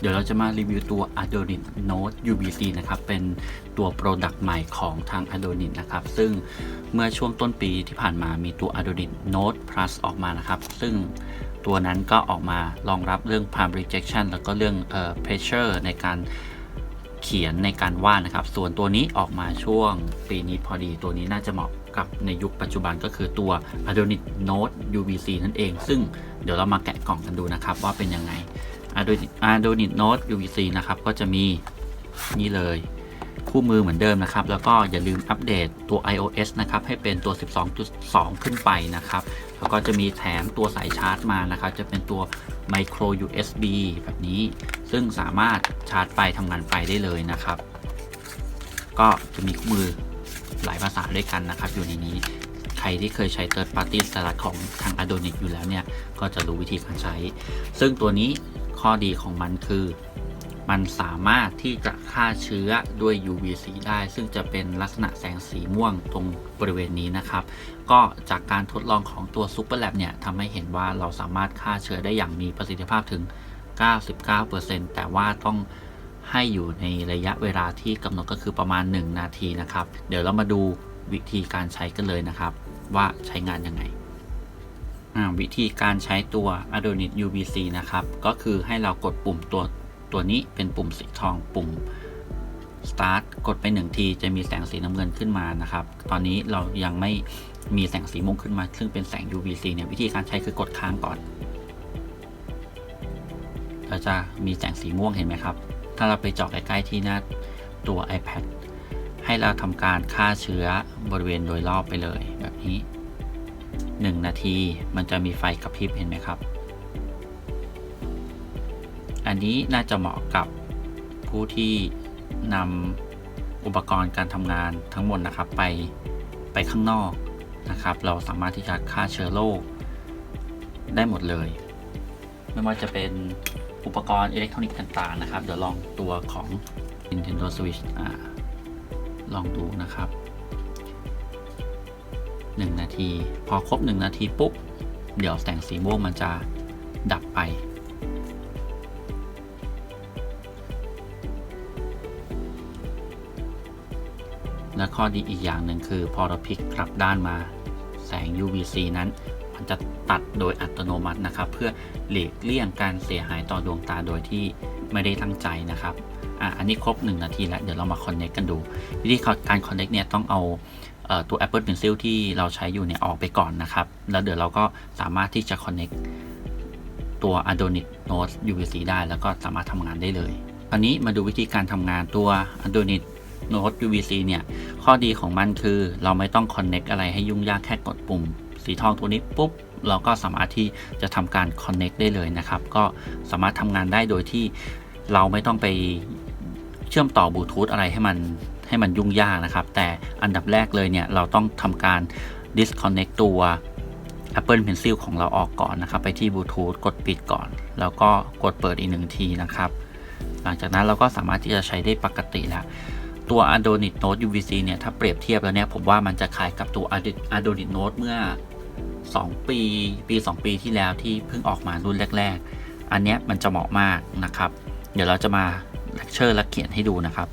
เดี๋ยวเราจะมารีวิวตัว Adonit Note UBC นะครับ เป็นตัว Product ใหม่ของทาง Adonit นะครับ ซึ่งเมื่อช่วงต้นปีที่ผ่านมามีตัว Adonit Note Plus ออกมานะครับ ซึ่งตัวนั้นก็ออกมารองรับเรื่อง palm rejection แล้วก็เรื่องเอ่อ pressure ในการเขียนในการวาดนะครับ ส่วนตัวนี้ออกมาช่วงปีนี้พอดี ตัวนี้น่าจะเหมาะกับในยุคปัจจุบันก็คือตัว Adonit Note UBC นั่นเอง ซึ่งเดี๋ยวเรามาแกะกล่องกันดูนะครับว่าเป็นยังไง Adonit Adonit Note UVC นะครับ ก็จะมีนี่เลย คู่มือเหมือนเดิมนะครับ แล้วก็อย่าลืมอัปเดตตัว iOS นะครับ ให้เป็นตัว 12.2 ขึ้นไปนะครับ แล้วก็จะมีแถมตัวสายชาร์จมานะครับ จะเป็นตัว Micro USB แบบนี้ ซึ่งสามารถชาร์จไปทำงานไปได้เลยนะครับ ก็จะมีคู่มือหลายภาษาด้วยกันนะครับ อยู่ในนี้ใครที่เคยใช้ Third Party สลัดของทาง Adonit อยู่แล้วเนี่ย ก็จะรู้วิธีการใช้ ซึ่งตัวนี้ ข้อดีของมันคือ มันสามารถที่จะฆ่าเชื้อด้วย UVC ได้ ซึ่งจะเป็นลักษณะแสงสีม่วงตรงบริเวณนี้นะครับ ก็จากการทดลองของตัว Super Lab เนี่ยทำให้เห็นว่าเราสามารถฆ่าเชื้อได้อย่างมีประสิทธิภาพถึง 99%แต่ว่าต้องให้อยู่ในระยะเวลาที่กำหนดก็คือประมาณ 1 นาทีนะครับ เดี๋ยวเรามาดูวิธีการใช้กันเลยนะครับ ว่าใช้งานยังไง วิธีการใช้ตัว Adonit UVC นะครับ ก็คือให้เรากดปุ่มตัวตัวนี้เป็นปุ่มสีทองปุ่ม Start กดไปหนึ่งทีจะมีแสงสีน้ำเงินขึ้นมานะครับ ตอนนี้เรายังไม่มีแสงสีม่วงขึ้นมา ซึ่งเป็นแสง UVC เนี่ยวิธีการใช้คือกดค้างก่อนเราจะมีแสงสีม่วงเห็นไหมครับ ถ้าเราไปเจาะใกล้ๆที่หน้าตัว iPad ให้เราทำการฆ่าเชื้อบริเวณโดยรอบไปเลยแบบนี้ 1 นาที มันจะมีไฟกระพริบเห็นไหมครับ อันนี้น่าจะเหมาะกับผู้ที่นำอุปกรณ์การทำงานทั้งหมดนะครับไปไปข้างนอกนะครับ เราสามารถที่จะฆ่าเชื้อโรคได้หมดเลย ไม่ว่าจะเป็นอุปกรณ์อิเล็กทรอนิกส์ต่างๆนะครับ เดี๋ยวลองตัวของ Nintendo Switch อลองดูนะครับ 1 นาที พอครบ 1 นาทีปุ๊บ เดี๋ยวแสงสีม่วงมันจะดับไป และข้อดีอีกอย่างหนึ่งคือพอเราพลิกกลับด้านมาแสง UVC นั้น มันจะตัดโดยอัตโนมัตินะครับ เพื่อหลีกเลี่ยงการเสียหายต่อดวงตาโดยที่ไม่ได้ตั้งใจนะครับอะอันนี้ครบ 1 นาทีแล้ว เดี๋ยวเรามา connect กันดู วิธีการ connect เนี่ยต้องเอา ตัว Apple Pencil ที่เราใช้อยู่เนี่ยออกไปก่อนนะครับ แล้วเดี๋ยวเราก็สามารถที่จะ connect ตัว Adonit Note UVC ได้แล้วก็สามารถทำงานได้เลยคราวนี้มาดูวิธีการทำงานตัว Adonit Note UVC เนี่ย ข้อดีของมันคือเราไม่ต้อง connect อะไรให้ยุ่งยากแค่กดปุ่ม สีทองตัวนี้ปุ๊บเราก็สามารถที่จะทำการ connect ได้เลยนะครับ ก็สามารถทำงานได้โดยที่เราไม่ต้องไปเชื่อมต่อบลูทูธอะไรให้มัน ให้มันยุ่งยากนะครับ แต่อันดับแรกเลยเนี่ยเราต้องทำการ disconnect ตัว Apple Pencil ของเราออกก่อนนะครับ ไปที่บลูทูธกดปิดก่อน แล้วก็กดเปิดอีกหนึ่งทีนะครับ หลังจากนั้นเราก็สามารถที่จะใช้ได้ปกติแล้วตัว Adonit Note UVC เนี่ยถ้าเปรียบเทียบแล้วเนี่ยผมว่ามันจะคล้ายกับตัว Adonit Note เมื่อ 2 ปีปี 2 ปีที่แล้วที่เพิ่งออกมารุ่นแรก ๆ อันเนี้ยมันจะเหมาะมากนะครับ เดี๋ยวเราจะมาเลคเชอร์และเขียนให้ดูนะครับ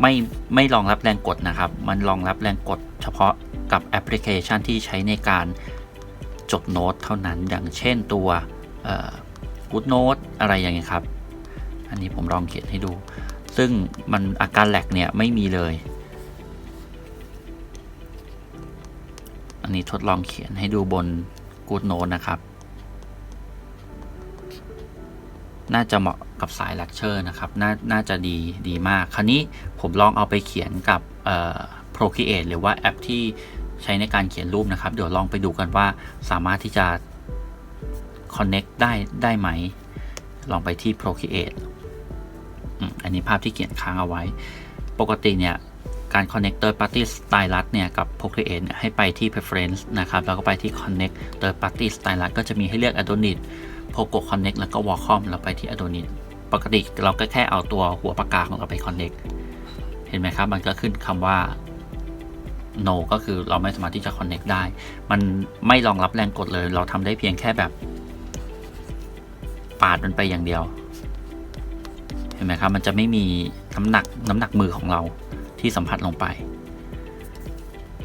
ไม่ไม่รองรับแรงกดนะครับ มันรองรับแรงกดเฉพาะกับแอปพลิเคชันที่ใช้ในการจดโน้ตเท่านั้นอย่างเช่นตัว Good Note อะไรอย่างเงี้ยครับ อันนี้ผมลองเขียนให้ดู ซึ่งมันอาการแหลกเนี่ยไม่มีเลย อันนี้ทดลองเขียนให้ดูบน Good Note นะครับ น่าจะเหมาะกับสายเลคเชอร์นะครับนน่าจะดีดีมาก คราวนี้ผมลองเอาไปเขียนกับ Procreate หรือว่าแอปที่ใช้ในการเขียนรูปนะครับ เดี๋ยวลองไปดูกันว่าสามารถที่จะ Connect ได้ได้ไหม ลองไปที่ Procreate อันนี้ภาพที่เขียนค้างเอาไว้ ปกติเนี่ย การ connect third party stylus เนี่ย กับ Procreate ให้ไปที่ preference นะครับ แล้วก็ไปที่ connect third party stylus ก็จะมีให้เลือก Adonit Poco Connect แล้วก็ Wacom แล้วไปที่ Adonit ปกติเราก็แค่เอาตัวหัวปากกาของเราไป connect เห็นไหมครับ มันก็ขึ้นคำว่า no ก็คือเราไม่สามารถที่จะ connect ได้ มันไม่รองรับแรงกดเลย เราทำได้เพียงแค่แบบ ปาดมันไปอย่างเดียว เห็นไหมครับ มันจะไม่มีน้ำหนักน้ำหนักมือของเราที่สัมผัสลงไป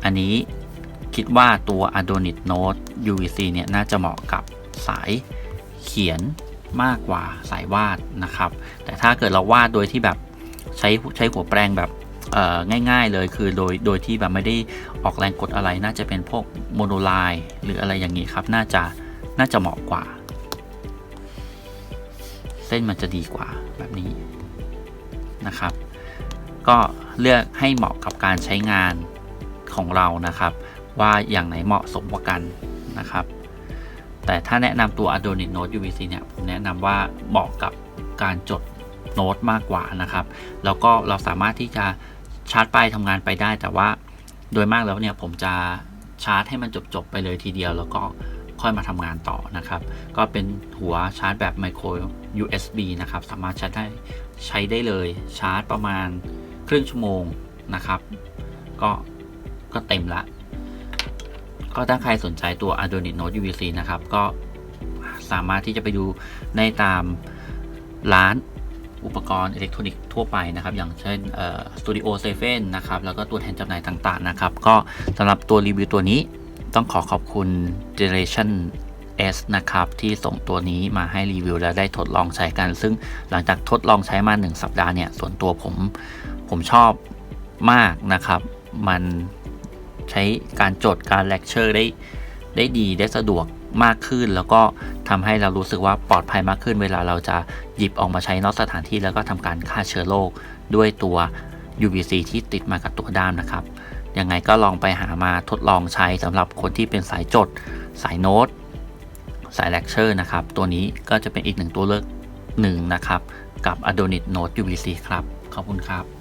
อันนี้คิดว่าตัว Adonit Note UVC เนี่ย น่าจะเหมาะกับสาย เขียนมากกว่าสายวาดนะครับ แต่ถ้าเกิดเราวาดโดยที่แบบใช้ใช้หัวแปรงแบบง่ายๆเลยคือโดยโดยที่แบบไม่ได้ออกแรงกดอะไรน่าจะเป็นพวกโมโนไลน์หรืออะไรอย่างนี้ครับ น่าจะน่าจะเหมาะกว่า เส้นมันจะดีกว่าแบบนี้นะครับ ก็เลือกให้เหมาะกับการใช้งานของเรานะครับ ว่าอย่างไหนเหมาะสมกว่ากันนะครับ แต่ถ้าแนะนำตัว Adonit Note UVC เนี่ยผมแนะนำว่าเหมาะกับการจดโน้ตมากกว่านะครับ แล้วก็เราสามารถที่จะชาร์จไปทำงานไปได้ แต่ว่าโดยมากแล้วเนี่ยผมจะชาร์จให้มันจบๆไปเลยทีเดียว แล้วก็ค่อยมาทำงานต่อนะครับ ก็เป็นหัวชาร์จแบบ micro USB นะครับ สามารถชาร์จได้ใช้ได้เลยชาร์จประมาณครึ่งชั่วโมงนะครับ ก็ก็เต็มละ ก็ถ้าใครสนใจตัว Adonit Note UVC นะครับ ก็สามารถที่จะไปดูในตามร้านอุปกรณ์อิเล็กทรอนิกส์ทั่วไปนะครับ อย่างเช่นเอ่อ Studio 7นะครับ แล้วก็ตัวแทนจำหน่ายต่างๆนะครับ ก็สำหรับตัวรีวิวตัวนี้ต้องขอขอบคุณ Generation S นะครับ ที่ส่งตัวนี้มาให้รีวิว และได้ทดลองใช้กัน ซึ่งหลังจากทดลองใช้มา 1 สัปดาห์เนี่ย ส่วนตัวผมผมชอบมากนะครับ มัน ใช้การจดการเลคเชอร์ได้ได้ดีได้สะดวกมากขึ้น แล้วก็ทำให้เรารู้สึกว่าปลอดภัยมากขึ้น เวลาเราจะหยิบออกมาใช้นอกสถานที่แล้วก็ทำการฆ่าเชื้อโรคด้วยตัว UVC ที่ติดมากับตัวด้ามนะครับยังไงก็ลองไปหามาทดลองใช้สำหรับคนที่เป็นสายจด สายโน้ตสายเลคเชอร์นะครับ ตัวนี้ก็จะเป็นอีกหนึ่งตัวเลือกหนึ่งนะครับ กับ Adonit Note UVC ครับ ขอบคุณครับ